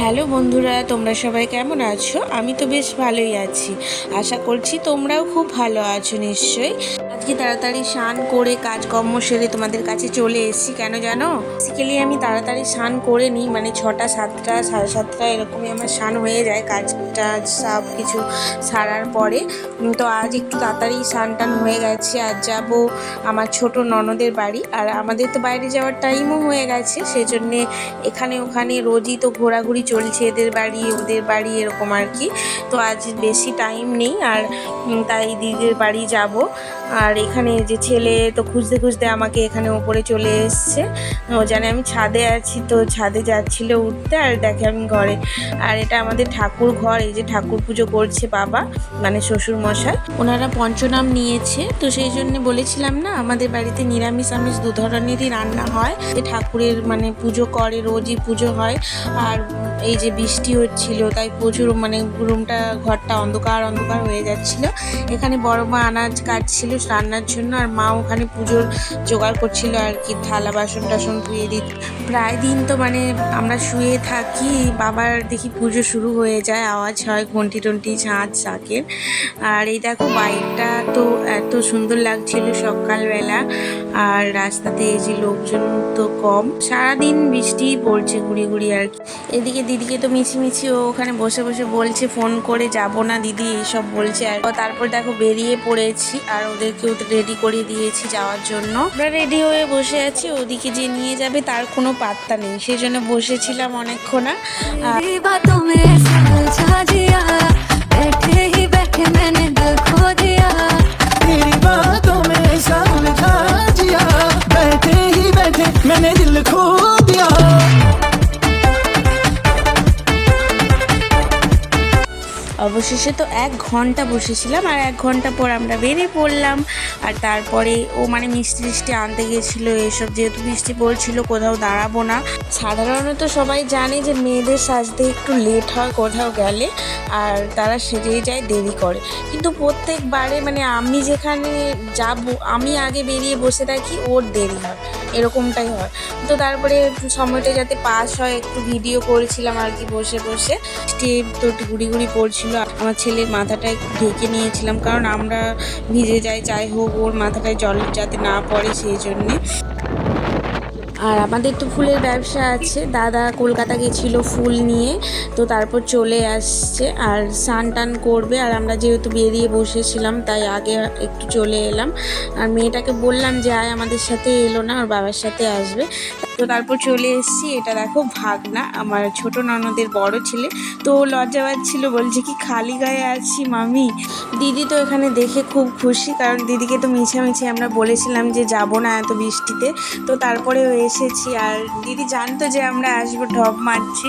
Hello বন্ধুরা, তোমরা সবাই কেমন আছো? আমি তো বেশ ভালোই আছি। আশা করছি তোমরাও খুব ভালো আছো নিশ্চয়ই। আজকে তাড়াতাড়ি স্নান করে কাজকর্ম সেরে তোমাদের কাছে চলে এসেছি, কেন জানো? বেসিক্যালি আমি তাড়াতাড়ি স্নান করে নিই মানে ছটা, সাতটা, সাড়ে সাতটা এরকমই আমার স্নান হয়ে যায়, কাজ টাজ সব কিছু সারার পরে। তো আজ একটু তাড়াতাড়ি স্নান টান হয়ে গেছে, আজ যাব আমার ছোট ননদের বাড়ি। আর আমাদের তো বাইরে যাওয়ার টাইমও হয়ে গেছে সেই জন্যে এখানে ওখানে রোজই তো ঘোরাঘুরি চলছে এদের বাড়ি, ওদের বাড়ি এরকম আর কি। তো আজ বেশি টাইম নেই আর তাই দিদির বাড়ি যাব। আর এখানে যে ছেলে তো খুঁজতে খুঁজতে আমাকে এখানে ওপরে চলে এসছে। ও জানে আমি ছাদে আছি তো ছাদে যাচ্ছিল উঠতে আর দেখে আমি ঘরে। আর এটা আমাদের ঠাকুর ঘর, এই যে ঠাকুর পুজো করছে বাবা মানে শ্বশুর মশাই ওনারা পঞ্চনাম নিয়েছে, তো সেই জন্য বলেছিলাম না, আমাদের বাড়িতে নিরামিষ আমিষ দু ধরনেরই রান্না হয়। যে ঠাকুরের মানে পুজো করে, রোজই পুজো হয়। আর এই যে বৃষ্টি হচ্ছিল, তাই প্রচুর মানে রুমটা, ঘরটা অন্ধকার অন্ধকার হয়ে যাচ্ছিল। এখানে বড় মা আনাজ কাটছিল রান্নার জন্য আর মা ওখানে পুজোর জোগাড় করছিল আর কি, থালা বাসন টাসন ধুয়ে দিত। প্রায় দিন তো মানে আমরা শুয়ে থাকি, বাবার দেখি পুজো শুরু হয়ে যায়, আওয়াজ হয়, ঘন্টি টন্টি ঝাঁঝ শাকের আর এই দেখো বাইকটা তো এত সুন্দর লাগছিল সকালবেলা। আর রাস্তাতে এই যে লোকজন তো কম। সারাদিন বৃষ্টি পড়ছে ঘুরি ঘুরি আর কি। এদিকে দিদিকে তো মিছিমিছি ও ওখানে বসে বসে বলছে, ফোন করে যাব না দিদি, এইসব বলছে আর তারপর দেখো বেরিয়ে পড়েছি আর ওদেরকেও রেডি করে দিয়েছি যাওয়ার জন্য আমরা রেডি হয়ে বসে আছি ওদিকে যে নিয়ে যাবে তার কোনো পাত্তা নেই সেই জন্য বসেছিলাম অনেকক্ষণ আর तेरी बातों में ऐसा उलझा दिया बैठे ही बैठे मैंने दिल खो অবশেষে তো এক ঘণ্টা বসেছিলাম আর এক ঘণ্টা পর আমরা বেরিয়ে পড়লাম। আর তারপরে ও মানে মিষ্টি টিষ্টি আনতে গেছিল, এসব যেহেতু বৃষ্টি পড়ছিল, কোথাও দাঁড়াবো না। সাধারণত সবাই জানে যে মেয়েদের সাজতে একটু লেট হয় কোথাও গেলে, আর তারা সেজেই যায়, দেরি করে। কিন্তু প্রত্যেকবারে মানে আমি যেখানে যাব, আমি আগে বেরিয়ে বসে থাকি, ওর দেরি হয়। এরকমটাই হয়। তো তারপরে সময়টা যাতে পাস হয়, একটু ভিডিও করেছিলাম আর কি বসে বসে। স্টেপ তো ঘুরি ঘুরি পড়ছিল আমার ছেলের মাথাটায় ঢেকে নিয়েছিলাম কারণ আমরা ভিজে যাই যাই হোক, ওর মাথাটায় জল যাতে না পড়ে সেই জন্যে। আর আমাদের তো ফুলের ব্যবসা আছে। দাদা কলকাতা গেছিল ফুল নিয়ে, তো তারপর চলে আসছে আর স্নান টান করবে। আর আমরা যেহেতু বেরিয়ে বসেছিলাম, তাই আগে একটু চলে এলাম। আর মেয়েটাকে বললাম যে, আয় আমাদের সাথে এলো না, ওর বাবার সাথে আসবে। তো তারপর চলে এসেছি। এটা দেখো ভাগনা, আমার ছোট ননদের বড় ছেলে। তো লজ্জা পাচ্ছিল, বলছে কি, খালি গায়ে আছি মামি? দিদি তো এখানে দেখে খুব খুশি, কারণ দিদিকে তো মিছামিছি আমরা বলেছিলাম যে যাব না এত বৃষ্টিতে। তো তারপরেও এসেছি, আর দিদি জানতো যে আমরা আসব, ঢপ মারছি।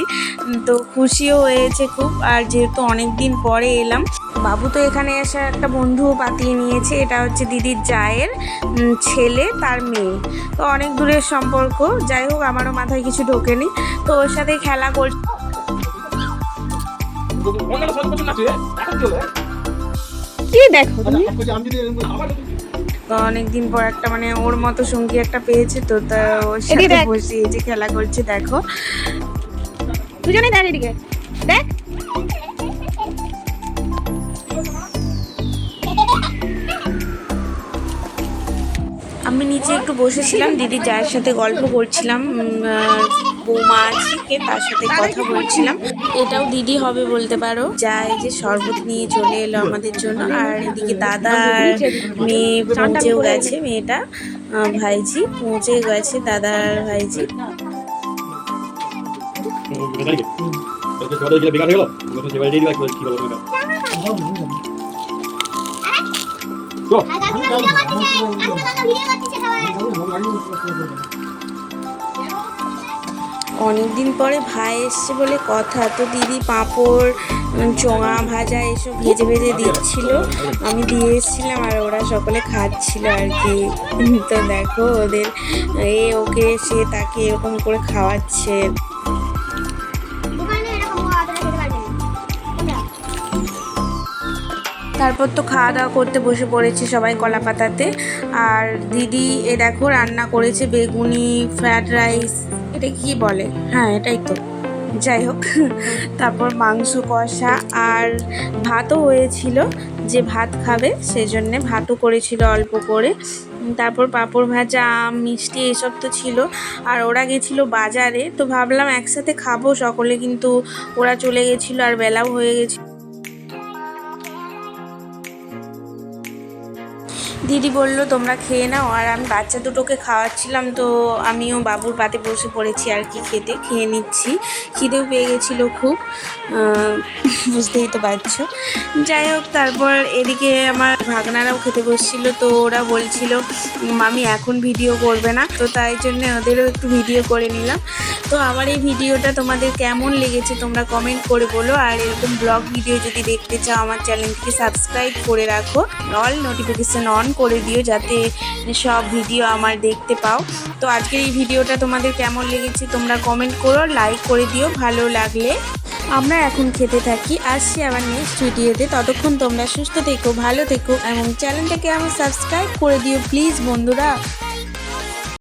তো খুশিও হয়েছে খুব, আর যেহেতু অনেক দিন পরে এলাম, বাবু তো এখানে এসে একটা বন্ধুও পাতিয়ে নিয়েছে। এটা হচ্ছে দিদির জায়ের ছেলে, তার মেয়ে। তো অনেক দূরের সম্পর্ক যাই হোক আমারও মাথায় কিছু ঢোকেনি। তো ওর সাথে খেলা চলে কি দেখো তুমি? অনেকদিন পর একটা মানে ওর মতো সঙ্গী একটা পেয়েছে তো তা ওর সাথে দেখ। বসে এই যে খেলা করছে দেখো। দুজনে দাঁড়িয়ে দেখ। আমি নিচে একটু বসেছিলাম দিদি যার সাথে গল্প করছিলাম বৌমা আছে তার সাথে কথা বলছিলাম এটাও দিদি হবে বলতে পারো যা এই যে শরবত নিয়ে চলে এলো আমাদের জন্য আর এদিকে দাদা আর মেয়ে পৌঁছেও গেছে মেয়েটা ভাইজি পৌঁছে গেছে দাদার ভাইজি বেকার হয়ে গেল কি বলব না তো অনেকদিন পরে ভাই এসছে বলে কথা। তো দিদি পাঁপড়, চোঙা ভাজা এসব ভেজে ভেজে দিচ্ছিল। আমি দিয়ে এসেছিলাম আর ওরা সকলে খাচ্ছিল আর কি। তো দেখো ওদের, এ ওকে সে তাকে এরকম করে খাওয়াচ্ছে। তারপর তো খাওয়া দাওয়া করতে বসে পড়েছে সবাই কলা পাতাতে। আর দিদি, এ দেখো, রান্না করেছে বেগুনি, ফ্রায়েড রাইস। এটা কি বলে? হ্যাঁ এটাই তো। যাই হোক, তারপর মাংস কষা আর ভাতও হয়েছিল যে ভাত খাবে, সেজন্যে ভাতও করেছিল অল্প করে। তারপর পাঁপড় ভাজা আম মিষ্টি, এসব তো ছিল। আর ওরা গেছিল বাজারে, তো ভাবলাম একসাথে খাব, সকলে কিন্তু ওরা চলে গেছিল আর বেলাও হয়ে গেছিল। দিদি বলল, তোমরা খেয়ে নাও। আর আমি বাচ্চা দুটোকে খাওয়াচ্ছিলাম, তো আমিও বাবুর পাতে বসে পড়েছি আর কি খেতে, খেয়ে নিচ্ছি। খিদেও পেয়ে গেছিল খুব বুঝতেই তো পারছ। যাই হোক, তারপর এদিকে আমার ভাগনারাও খেতে বসছিল, তো ওরা বলছিল, মামি এখন ভিডিও করবে না। তো তাই জন্য ওদেরও একটু ভিডিও করে নিলাম। তো আমার এই ভিডিওটা তোমাদের কেমন লেগেছে তোমরা কমেন্ট করে বলো। আর এরকম ব্লগ ভিডিও যদি দেখতে চাও, আমার চ্যানেলটিকে সাবস্ক্রাইব করে রাখো। অল নোটিফিকেশান অন করে দিও যাতে সব ভিডিও আমার দেখতে পাও। তো আজকের এই ভিডিওটা তোমাদের কেমন লেগেছে তোমরা কমেন্ট করো লাইক করে দিও, ভালো লাগলে। আমরা এখন খেতে থাকি। আসছি আবার নেক্সট ভিডিওতে ততক্ষণ তোমরা সুস্থ থেকো, ভালো থেকো এবং চ্যানেলটাকে আমার সাবস্ক্রাইব করে দিও প্লিজ বন্ধুরা।